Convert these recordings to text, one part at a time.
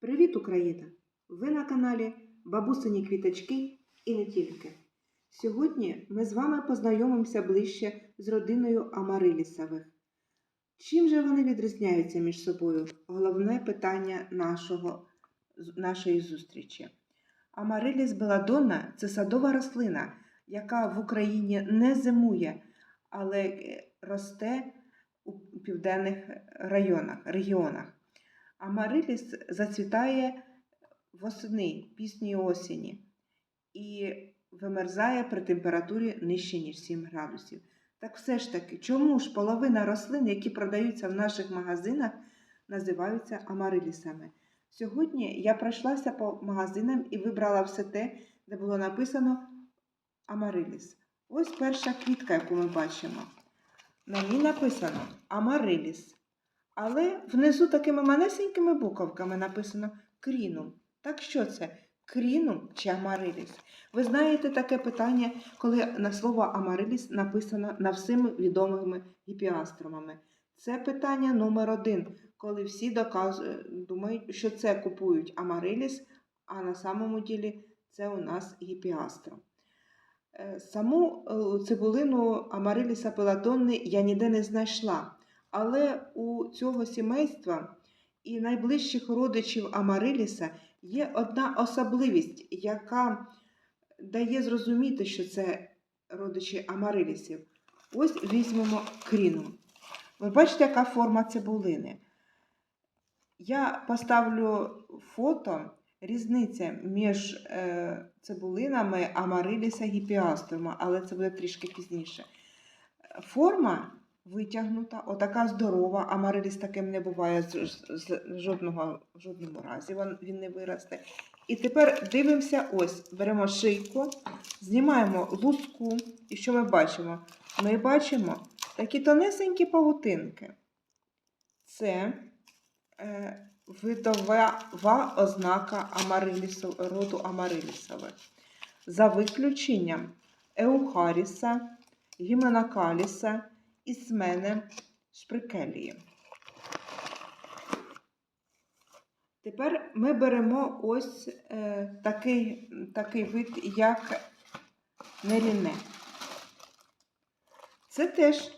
Привіт, Україна! Ви на каналі Бабусині Квіточки і не тільки. Сьогодні ми з вами познайомимося ближче з родиною Амарилісових. Чим же вони відрізняються між собою? Головне питання нашого, нашої зустрічі. Амариліс беладонна – це садова рослина, яка в Україні не зимує, але росте у південних районах, регіонах. Амариліс зацвітає восени, пізньої осені і вимерзає при температурі нижче, ніж 7 градусів. Так все ж таки, чому ж половина рослин, які продаються в наших магазинах, називаються амарилісами? Сьогодні я пройшлася по магазинам і вибрала все те, де було написано амариліс. Ось перша квітка, яку ми бачимо. На ній написано амариліс. Але внизу такими манесенькими буковками написано крінум. Так що це? Крінум чи амариліс? Ви знаєте таке питання, коли на слово амариліс написано на всіми відомими гіпіастромами. Це питання номер один, коли всі доказують, думають, що це купують амариліс, а на самому ділі це у нас гіпіастром. Е, Саму е, цибулину амариліса пелатонни я ніде не знайшла. Але у цього сімейства і найближчих родичів Амариліса є одна особливість, яка дає зрозуміти, що це родичі Амарилісів. Ось візьмемо кріну. Ви бачите, яка форма цибулини. Я поставлю фото різниця між е, цибулинами Амариліса гіпіастрома, але це буде трішки пізніше. Форма витягнута, отака здорова, амариліс таким не буває з, з- жодного, в жодному разі, він, він не виросте. І тепер дивимося, ось, беремо шийку, знімаємо луску, і що ми бачимо? Ми бачимо такі тонесенькі павутинки. Це е, видова ознака амарилісу, роду амарилісових. За виключенням еухаріса, гіменакаліса, ісмене, шприкелії. Тепер ми беремо ось е, такий, такий вид, як неріне. Це теж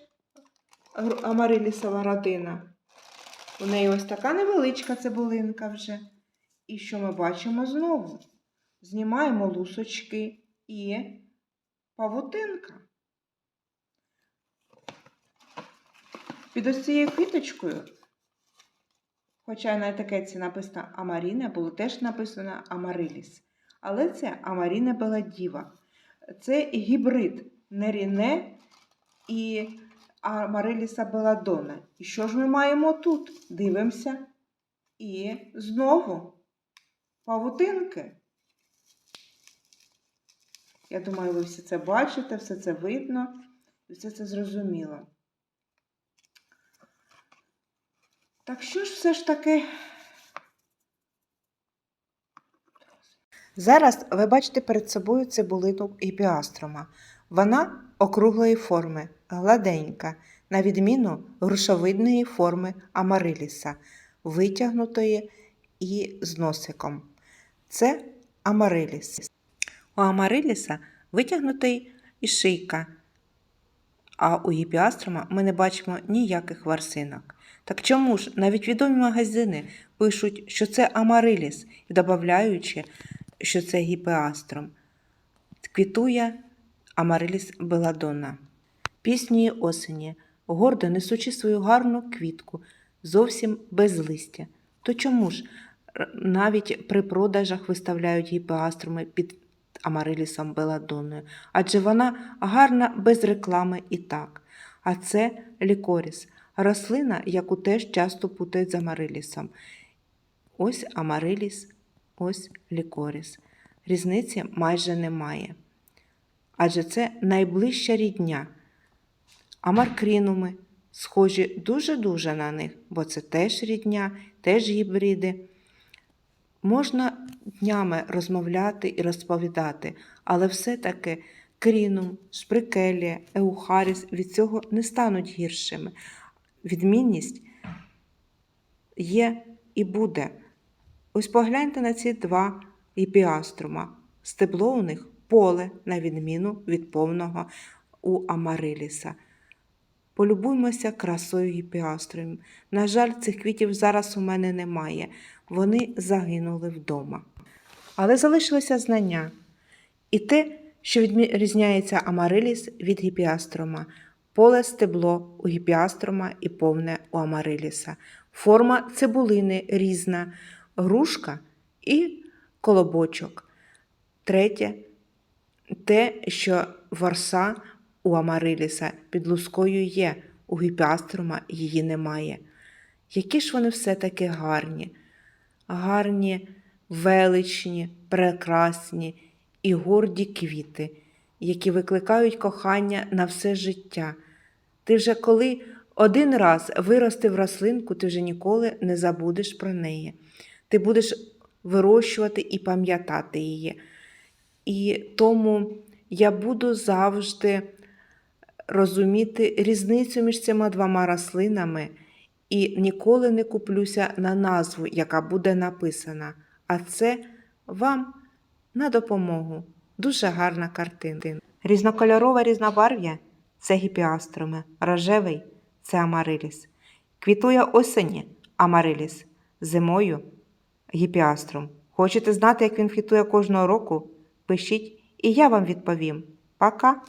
амарилісова родина. У неї ось така невеличка цибулинка вже. І що ми бачимо знову? Знімаємо лусочки і павутинка. Під ось цією квіточкою, хоча на етикетці написано Амаріне, було теж написано Амариліс. Але це Амаріне Беладіва. Це гібрид Неріне і Амариліса Беладона. І що ж ми маємо тут? Дивимося. І знову павутинки. Я думаю, ви все це бачите, все це видно все це зрозуміло. Так що ж все ж таки. Зараз ви бачите перед собою цибулину іпіастрома. Вона округлої форми, гладенька, на відміну грушовидної форми амариліса, витягнутої і з носиком. Це амариліс. У амариліса витягнутий і шийка, а у гіпіастрома ми не бачимо ніяких варсинок. Так чому ж навіть відомі магазини пишуть, що це амариліс, і додаючи, що це гіпеастром. Квітує амариліс беладона. Пісньої осені, гордо несучи свою гарну квітку, зовсім без листя. То чому ж навіть при продажах виставляють гіпеастроми під амарилісом беладонною? Адже вона гарна без реклами і так. А це лікоріс, рослина, яку теж часто путають з амарилісом. Ось амариліс, ось лікоріс. Різниці майже немає. Адже це найближча рідня. Амаркрінуми схожі дуже-дуже на них, бо це теж рідня, теж гібриди. Можна днями розмовляти і розповідати, але все-таки крінум, шприкелія, еухаріс від цього не стануть гіршими. Відмінність є і буде. Ось погляньте на ці два іпіаструма. Стебло у них поле, на відміну від повного у Амариліса. Полюбуймося красою гіпіаструмів. На жаль, цих квітів зараз у мене немає. Вони загинули вдома. Але залишилися знання. І те, що відрізняється Амариліс від гіпіастрома. Поле стебло у гіпіастрома і повне у Амариліса. Форма цибулини різна, грушка і колобочок. Третє те, що ворса у Амариліса під лускою є, у гіпіаструма її немає. Які ж вони все-таки гарні, гарні, величні, прекрасні і горді квіти, які викликають кохання на все життя. Ти вже коли один раз виростив рослинку, ти вже ніколи не забудеш про неї. Ти будеш вирощувати і пам'ятати її. І тому я буду завжди розуміти різницю між цими двома рослинами і ніколи не куплюся на назву, яка буде написана. А це вам на допомогу. Дуже гарна картина. Різнокольорове різнобарв'я це гіпіастроми, рожевий це амариліс. Квітує осені амариліс, зимою гіпіаструм. Хочете знати, як він квітує кожного року? Пишіть, і я вам відповім. Пока!